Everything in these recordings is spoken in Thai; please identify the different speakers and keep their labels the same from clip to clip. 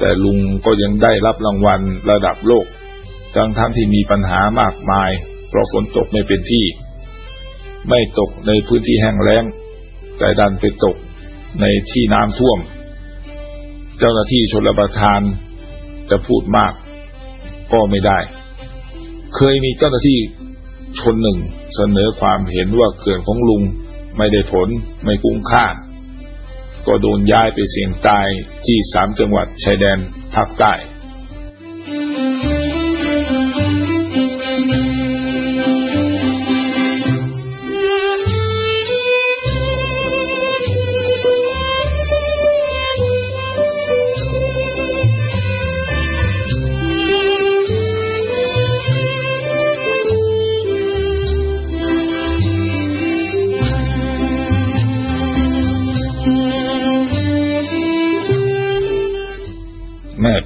Speaker 1: แต่ลุงก็ยังได้รับรางวัลระดับโลก ทั้งทั้งที่มีปัญหามากมาย เพราะฝนตกไม่เป็นที่ ไม่ตกในพื้นที่แห้งแล้ง แต่ดันไปตกในที่น้ำท่วม เจ้าหน้าที่ชลประทานจะพูดมาก ก็ไม่ได้ เคยมีเจ้าหน้าที่ชนหนึ่งเสนอความเห็นว่าเขื่อนของลุงไม่ได้ผลไม่คุ้มค่า ก็โดนย้ายไปเสี่ยงตายที่สามจังหวัดชายแดนภาคใต้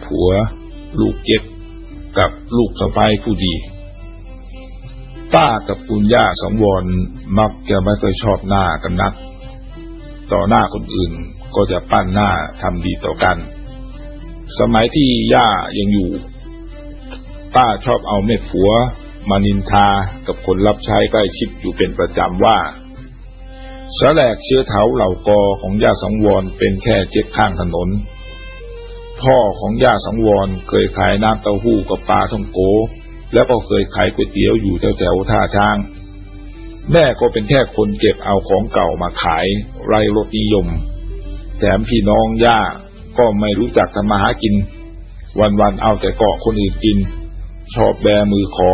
Speaker 1: ผัว ลูกเก็บกับลูกสะใภ้ผู้ดี ป้ากับปุญญาสังวรมักจะไม่เคยชอบหน้ากันนัก ต่อหน้าคนอื่นก็จะปั้นหน้าทำดีต่อกัน สมัยที่ย่ายังอยู่ ป้าชอบเอาแม่ผัว มานินทากับคนรับใช้ใกล้ชิดอยู่เป็นประจำว่าสแลกเชื้อเถาเหล่ากอของย่าสังวรเป็นแค่เจ็ดข้างถนน พ่อของย่าสังวรเคยขายน้ำเต้าหู้กับปลาท่องโก แล้วก็เคยขายก๋วยเตี๋ยวอยู่แถวๆท่าช้าง แม่ก็เป็นแค่คนเก็บเอาของเก่ามาขายไรรสนิยม แถมพี่น้องย่าก็ไม่รู้จักทำมาหากิน วันๆเอาแต่เกาะคนอื่นกิน ชอบแบมือขอ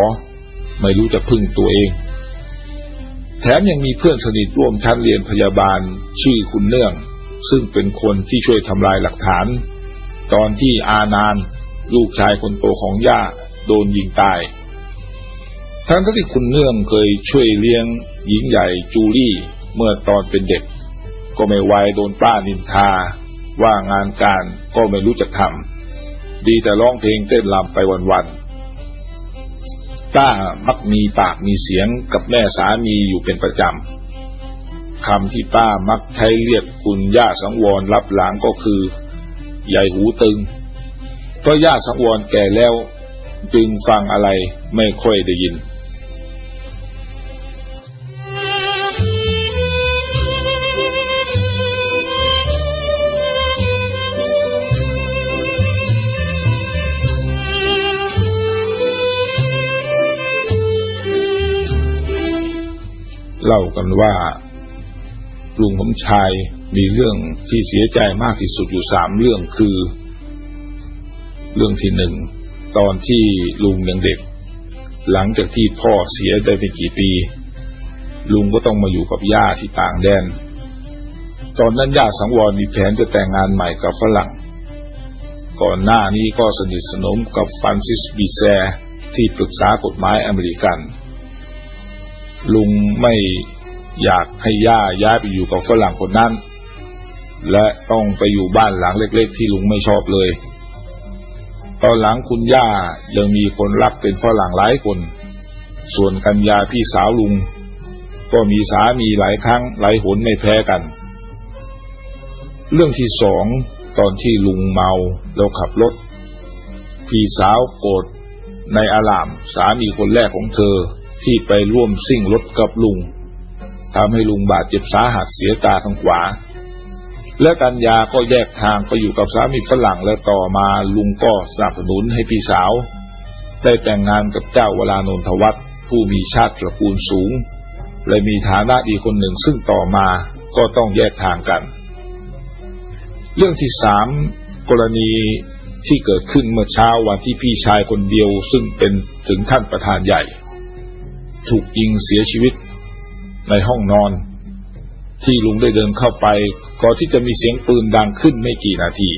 Speaker 1: ไม่รู้จะพึ่งตัวเอง แถมยังมีเพื่อนสนิทร่วมชั้นเรียนพยาบาลชื่อคุณเนื่อง ซึ่งเป็นคนที่ช่วยทำลายหลักฐาน ตอนที่อานานลูกชายคนโตของย่าโดนยิงตาย ทั้งที่คุณเนื่องเคยช่วยเลี้ยงหญิงใหญ่จูลี่เมื่อตอนเป็นเด็ก ก็ไม่ไวายโดนป้านินทา ว่างานการก็ไม่รู้จักทำดีแต่ร้องเพลงเต้นรำไปวันๆป้ามักมีปากมีเสียงกับแม่สามีอยู่เป็นประจำคำที่ป้ามักใช้เรียกคุณย่าสังวรรับหลังก็คือ ใหญ่หูตึง เพราะย่าสังวรแก่แล้ว จึงฟังอะไรไม่ค่อยได้ยินเล่ากันว่าลุงสมชาย มีเรื่องที่เสียใจมากที่สุดอยู่สามเรื่องคือ เรื่องที่หนึ่งตอนที่ลุงยังเด็ก หลังจากที่พ่อเสียได้ไปกี่ปี ลุงก็ต้องมาอยู่กับย่าที่ต่างแดน ตอนนั้นย่าสังวรมีแผนจะแต่งงานใหม่กับฝรั่ง ก่อนหน้านี้ก็สนิทสนมกับฟรานซิสบีแซที่ปรึกษากฎหมายอเมริกัน ลุงไม่อยากให้ย่าย้ายไปอยู่กับฝรั่งคนนั้น และต้องไปอยู่บ้านหลังเล็ก ๆ ที่ลุงไม่ชอบเลย ตอนหลังคุณย่ายังมีคนรักเป็นฝรั่งหลายคน ส่วนกัญญาพี่สาวลุง ก็มีสามีหลายครั้งหลายหนไม่แพ้กัน เรื่องที่สองตอนที่ลุงเมาแล้วขับรถ พี่สาวโกรธในอาราม สามีคนแรกของเธอที่ไปร่วมซิ่งรถกับลุงทำให้ลุงบาดเจ็บสาหัสเสียตาทางขวา และกัญญาก็แยกทางไปอยู่กับสามีฝรั่งและต่อมาลุงก็สนับสนุนให้พี่สาว ได้แต่งงานกับเจ้าวลานนทวัฒน์ผู้มีชาติตระกูลสูง และมีฐานะดีคนหนึ่งซึ่งต่อมาก็ต้องแยกทางกัน เรื่องที่สามกรณีที่เกิดขึ้นเมื่อเช้าวันที่พี่ชายคนเดียวซึ่งเป็นถึงท่านประธานใหญ่ ถูกยิงเสียชีวิตในห้องนอน ที่ลุงได้เดินเข้าไป ก่อนที่จะมีเสียงปืนดังขึ้นไม่กี่นาที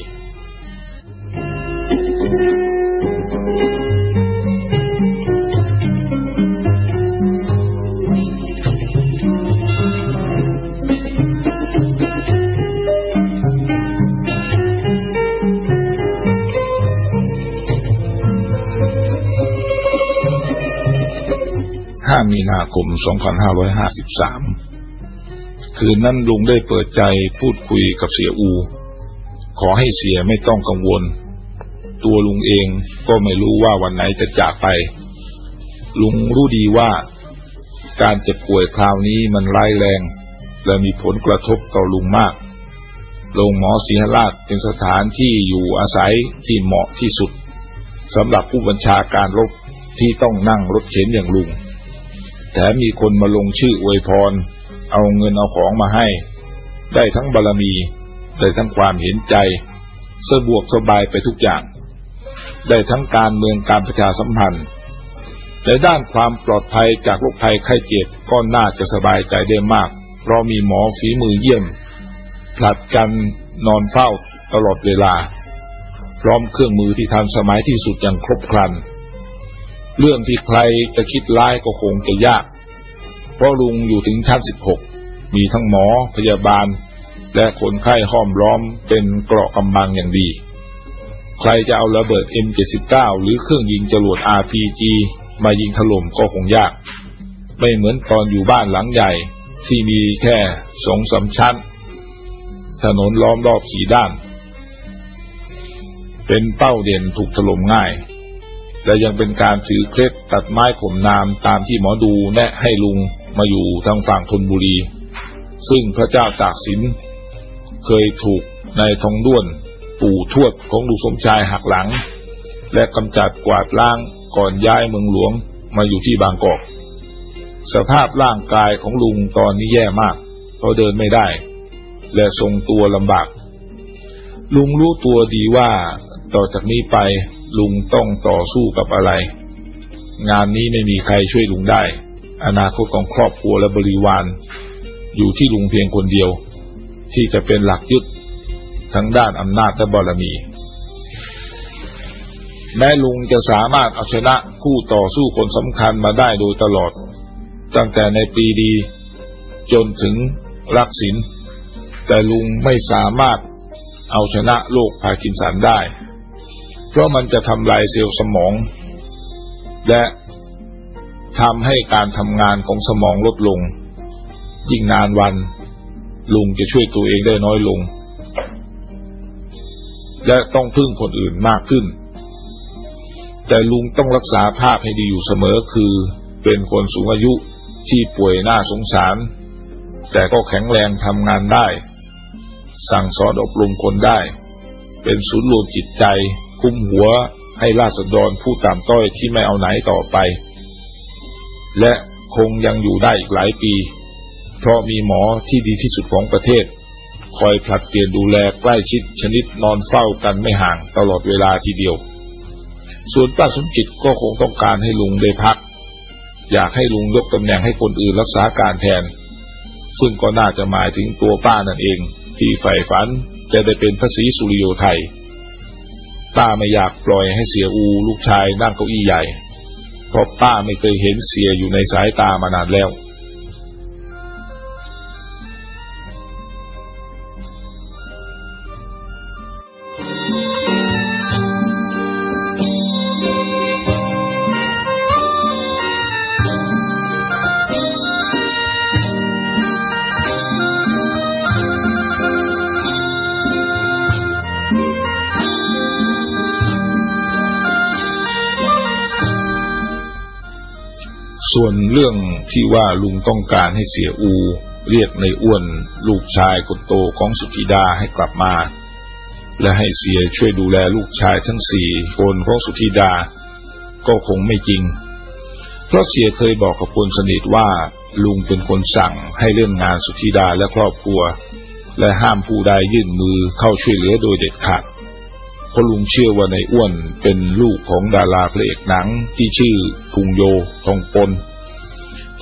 Speaker 1: 5มีนาคม 2553 คืนนั้นลุงได้เปิดใจพูดคุยกับเสียอู ขอให้เสียไม่ต้องกังวล ตัวลุงเองก็ไม่รู้ว่าวันไหนจะจากไป ลุงรู้ดีว่า การเจ็บป่วยคราวนี้มันร้ายแรง และมีผลกระทบต่อลุงมากโรงหมอศรีหราชเป็นสถานที่อยู่อาศัยที่เหมาะที่สุดสำหรับผู้บัญชาการรบที่ต้องนั่งรถเข็นอย่างลุงแถมมีคนมาลงชื่ออวยพร เอาเงินเอาของมาให้ ได้ทั้งบารรมี ได้ทั้งความเห็นใจ สะดวกสบายไปทุกอย่าง ได้ทั้งการเมืองการประชาสัมพันธ์ในด้านความปลอดภัยจากโรคภัยไข้เจ็บก็น่าจะสบายใจได้มาก เพราะมีหมอฝีมือเยี่ยมผลัดกันนอนเฝ้าตลอดเวลา พร้อมเครื่องมือที่ทันสมัยที่สุดอย่างครบครัน เรื่องที่ใครจะคิดร้ายก็คงจะยาก เพราะลุงอยู่ถึงชั้นสิบหกมีทั้งหมอพยาบาล และคนไข้ห้อมล้อมเป็นเกราะกำบังอย่างดี ใครจะเอาระเบิด M79 หรือเครื่องยิงจรวด RPG มายิงถล่มก็คงยาก ไม่เหมือนตอนอยู่บ้านหลังใหญ่ที่มีแค่สองสามชั้น ถนนล้อมรอบสีด้าน เป็นเป้าเด่นถูกถล่มง่ายและยังเป็นการถือเคล็ดตัดไม้ข่มนามตามที่หมอดูแนะให้ลุง มาอยู่ทางฝั่งธนบุรี ซึ่งพระเจ้าตากสิน เคยถูกนายทองด้วนปู่ทวดของลุงสมชายหักหลัง และกำจัดกวาดล้างก่อนย้ายเมืองหลวงมาอยู่ที่บางกอก สภาพร่างกายของลุงตอนนี้แย่มากเพราเดินไม่ได้ และทรงตัวลำบาก ลุงรู้ตัวดีว่าต่อจากนี้ไปลุงต้องต่อสู้กับอะไร งานนี้ไม่มีใครช่วยลุงได้ อนาคตของครอบครัวและบริวาร อยู่ที่ลุงเพียงคนเดียว ที่จะเป็นหลักยึดทั้งด้านอำนาจและบารมี แม้ลุงจะสามารถเอาชนะคู่ต่อสู้คนสำคัญมาได้โดยตลอด ตั้งแต่ในปีดี จนถึงรักสินแต่ลุงไม่สามารถเอาชนะโรคพาร์กินสันได้ เพราะมันจะทำลายเซลล์สมอง และ ทำให้การทำงานของสมองลดลง ยิ่งนานวัน ลุงจะช่วยตัวเองได้น้อยลง และต้องพึ่งคนอื่นมากขึ้น แต่ลุงต้องรักษาภาพให้ดีอยู่เสมอคือ เป็นคนสูงอายุที่ป่วยน่าสงสาร แต่ก็แข็งแรงทำงานได้ สั่งสอนอบรมคนได้ เป็นศูนย์รวมจิตใจ คุ้มหัวให้ราษฎรผู้ต่ำต้อยที่ไม่เอาไหนต่อไป และคงยังอยู่ได้อีกหลายปี เพราะมีหมอที่ดีที่สุดของประเทศ คอยผลัดเปลี่ยนดูแลใกล้ชิดชนิดนอนเฝ้ากันไม่ห่างตลอดเวลาทีเดียว ส่วนป้าสมจิตก็คงต้องการให้ลุงได้พัก อยากให้ลุงยกตำแหน่งให้คนอื่นรักษาการแทน ซึ่งก็น่าจะหมายถึงตัวป้านั่นเอง ที่ใฝ่ฝันจะได้เป็นพระศรีสุริโยไทยป้าไม่อยากปล่อยให้เสียอูลูกชายนั่งเก้าอี้ใหญ่ ราะป้าไม่เคยเห็นเสียอยู่ในสายตามานานแล้ว ส่วนเรื่องที่ว่าลุงต้องการให้เสียอู เรียกในอ้วนลูกชายคนโตของสุธิดาให้กลับมา และให้เสียช่วยดูแลลูกชายทั้งสี่คนของสุธิดา ก็คงไม่จริง เพราะเสียเคยบอกกับคนสนิทว่าลุงเป็นคนสั่งให้เรื่องงานสุธิดาและครอบครัว และห้ามผู้ใดยื่นมือเข้าช่วยเหลือโดยเด็ดขาด เพราะลุงเชื่อว่าในอ้วนเป็นลูกของดาราพระเอกหนังที่ชื่อพุงโยทองปน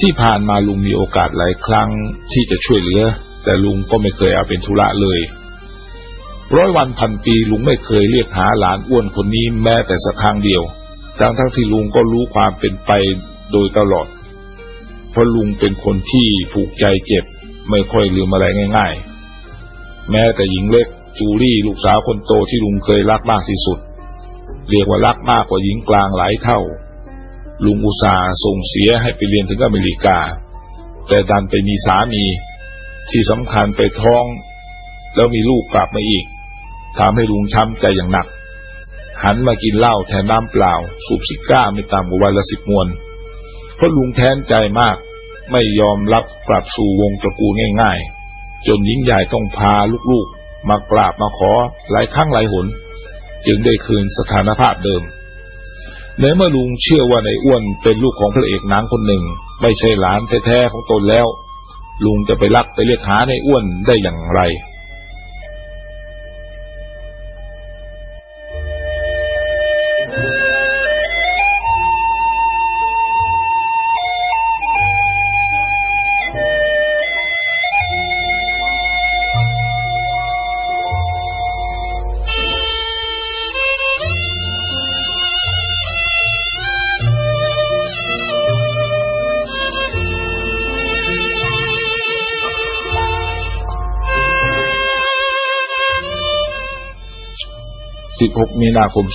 Speaker 1: ที่ผ่านมาลุงมีโอกาสหลายครั้งที่จะช่วยเหลือ แต่ลุงก็ไม่เคยเอาเป็นธุระเลย ร้อยวันพันปีลุงไม่เคยเรียกหาหลานอ้วนคนนี้แม้แต่สักครั้งเดียว ทั้งทั้งที่ลุงก็รู้ความเป็นไปโดยตลอด เพราะลุงเป็นคนที่ผูกใจเจ็บ ไม่ค่อยลืมอะไรง่าย ๆ แม้แต่หญิงเล็ก จูรี่ลูกสาวคนโตที่ลุงเคยรักมากที่สุด เรียกว่ารักมากกว่าหญิงกลางหลายเท่า ลุงอุตสาห์ส่งเสียให้ไปเรียนถึงอเมริกา แต่ดันไปมีสามีที่สำคัญไปท้อง แล้วมีลูกกลับมาอีกทำให้ลุงช้ำใจอย่างหนัก หันมากินเหล้าแทนน้ำเปล่า สูบซิก้าไม่ต่ำกว่าวันละสิบมวนเพราะลุงแค้นใจมาก ไม่ยอมรับกลับสู่วงตระกูลง่าย ๆ จนหญิงใหญ่ต้องพาลูกๆ มากราบมาขอหลายครั้งหลายหน จึงได้คืนสถานภาพเดิมในเมื่อลุงเชื่อว่าในอ้วนเป็นลูกของพระเอกหนังคนหนึ่ง ไม่ใช่หลานแท้ๆของตนแล้ว ลุงจะไปรักไปเรียกหาในอ้วนได้อย่างไร 16 มีนาคม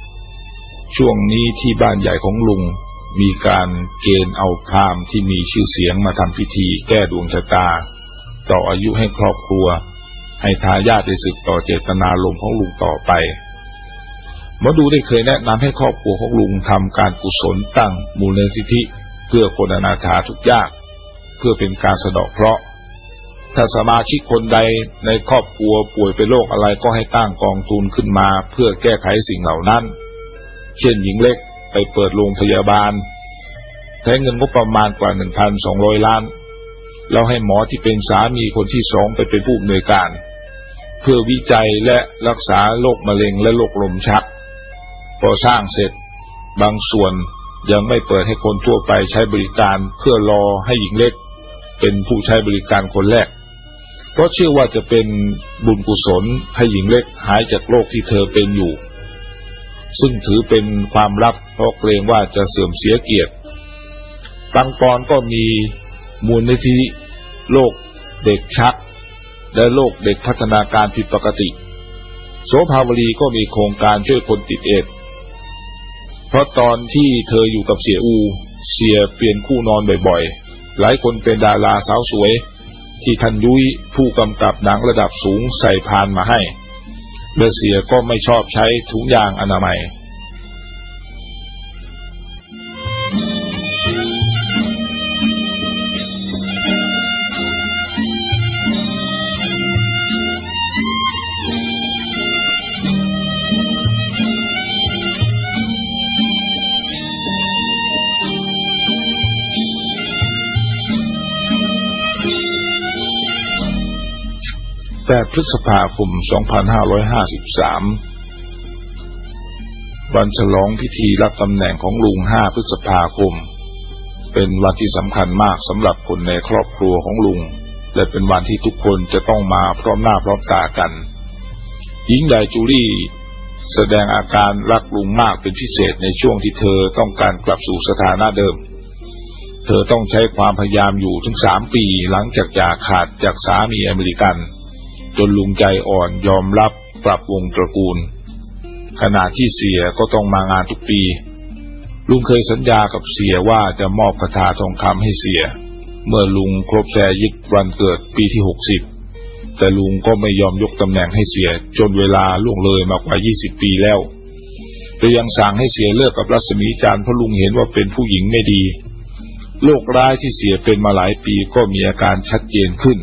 Speaker 1: 2553 ช่วงนี้ที่บ้านใหญ่ของลุงมีการเกณฑ์เอาพรามที่มีชื่อเสียงมาทำพิธีแก้ดวงชะตา ต่ออายุให้ครอบครัว ให้ทายาทได้สืบต่อเจตนาลมของลุงต่อไปหมอดูได้เคยแนะนำให้ครอบครัวของลุงทำการกุศลตั้งมูลนิธิเพื่อคนอนาถาทุกยาก เพื่อเป็นการสะดาะเคราะห์ ถ้าสมาชิกคนใดในครอบครัวป่วยเป็นโรคอะไรก็ให้ตั้งกองทุนขึ้นมา เพื่อแก้ไขสิ่งเหล่านั้น เช่นหญิงเล็กไปเปิดโรงพยาบาลใช้เงินงบประมาณกว่า 1,200 ล้าน แล้วให้หมอที่เป็นสามีคนที่สองไปเป็นผู้อำนวยการ เพื่อวิจัยและรักษาโรคมะเร็งและโรคลมชัก พอสร้างเสร็จบางส่วนยังไม่เปิดให้คนทั่วไปใช้บริการเพื่อรอให้หญิงเล็กเป็นผู้ใช้บริการคนแรก เพราะเชื่อว่าจะเป็นบุญกุศลให้หญิงเล็กหายจากโรคที่เธอเป็นอยู่ ซึ่งถือเป็นความลับเพราะเกรงว่าจะเสื่อมเสียเกียรติบางปอนก็มีมูลนิธิโรคเด็กชัก และโรคเด็กพัฒนาการผิดปกติ โสภาวลีก็มีโครงการช่วยคนติดเอดส์เพราะตอนที่เธออยู่กับเสียอู เสียเปลี่ยนคู่นอนบ่อยๆ หลายคนเป็นดาราสาวสวย ที่ทันยุ้ยผู้กำกับหนังระดับสูงใส่พานมาให้ เบเสียก็ไม่ชอบใช้ถุงยางอนามัย 8 พฤษภาคม 2553 วันฉลองพิธีรับตำแหน่งของลุง 5 พฤษภาคม เป็นวันที่สำคัญมากสำหรับคนในครอบครัวของลุง และเป็นวันที่ทุกคนจะต้องมาพร้อมหน้าพร้อมตากัน หญิงใหญ่จูลี่แสดงอาการรักลุงมากเป็นพิเศษในช่วงที่เธอต้องการกลับสู่สถานะเดิม เธอต้องใช้ความพยายามอยู่ถึงสามปีหลังจากหย่าขาดจากสามีอเมริกัน จนลุงใจอ่อนยอมรับปรับวงตระกูล ขณะที่เสียก็ต้องมางานทุกปี ลุงเคยสัญญากับเสียว่าจะมอบคาถาทองคำให้เสีย เมื่อลุงครบแสยิกวันเกิดปีที่หกสิบแต่ลุงก็ไม่ยอมยกตำแหน่งให้เสีย จนเวลาล่วงเลยมากว่ายี่สิบปีแล้วแต่ยังสั่งให้เสียเลิกกับรัศมีจันเพราะลุงเห็นว่าเป็นผู้หญิงไม่ดีโรคร้ายที่เสียเป็นมาหลายปีก็มีอาการชัดเจนขึ้น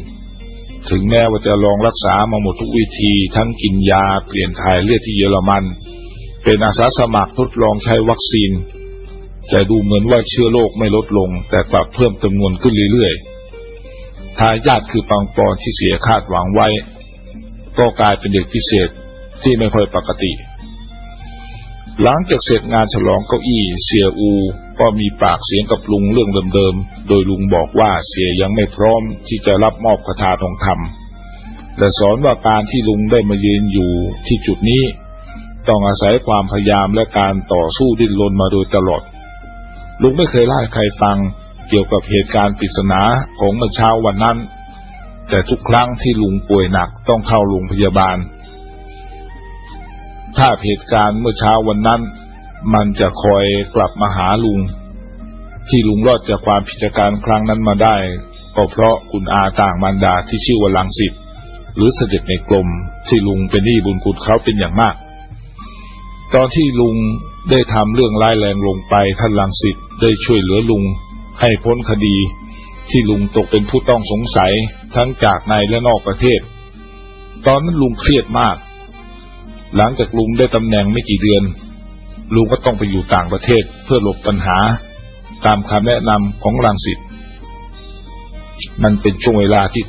Speaker 1: ถึงแม้ว่าจะลองรักษามาหมดทุกวิธี ทั้งกินยาเปลี่ยนถ่ายเลือดที่เยอรมัน เป็นอาสาสมัครทดลองใช้วัคซีน แต่ดูเหมือนว่าเชื้อโรคไม่ลดลง แต่กลับเพิ่มจำนวนขึ้นเรื่อยๆ ทายาทคือปังปอนที่เสียคาดหวังไว้ ก็กลายเป็นเด็กพิเศษที่ไม่ค่อยปกติ หลังจากเสร็จงานฉลองเก้าอี้เสียอู ก็มีปากเสียงกับลุงเรื่องเดิมๆ โดยลุงบอกว่าเสียยังไม่พร้อมที่จะรับมอบคาถาทองคำและสอนว่าการที่ลุงได้มายืนอยู่ที่จุดนี้ ต้องอาศัยความพยายามและการต่อสู้ดิ้นรนมาโดยตลอด ลุงไม่เคยเล่าให้ใครฟังเกี่ยวกับเหตุการณ์ปริศนาของเมื่อเช้าวันนั้น แต่ทุกครั้งที่ลุงป่วยหนักต้องเข้าโรงพยาบาล ถ้าเหตุการณ์เมื่อเช้าวันนั้น มันจะคอยกลับมาหาลุง ที่ลุงรอดจากความพิจารครั้งนั้นมาได้ ก็เพราะคุณอาต่างมารดาที่ชื่อว่าลังสิตหรือเสด็จในกลมที่ลุงเป็นหนี้บุญคุณเขาเป็นอย่างมาก ตอนที่ลุงได้ทำเรื่องร้ายแรงลงไปท่านลังสิตได้ช่วยเหลือลุงให้พ้นคดี ที่ลุงตกเป็นผู้ต้องสงสัยทั้งจากในและนอกประเทศ ตอนนั้นลุงเครียดมาก หลังจากลุงได้ตำแหน่งไม่กี่เดือน ลุงก็ต้องไปอยู่ต่างประเทศเพื่อหลบปัญหา ตามคำแนะนำของรังสิตมันเป็นช่วงเวลาที่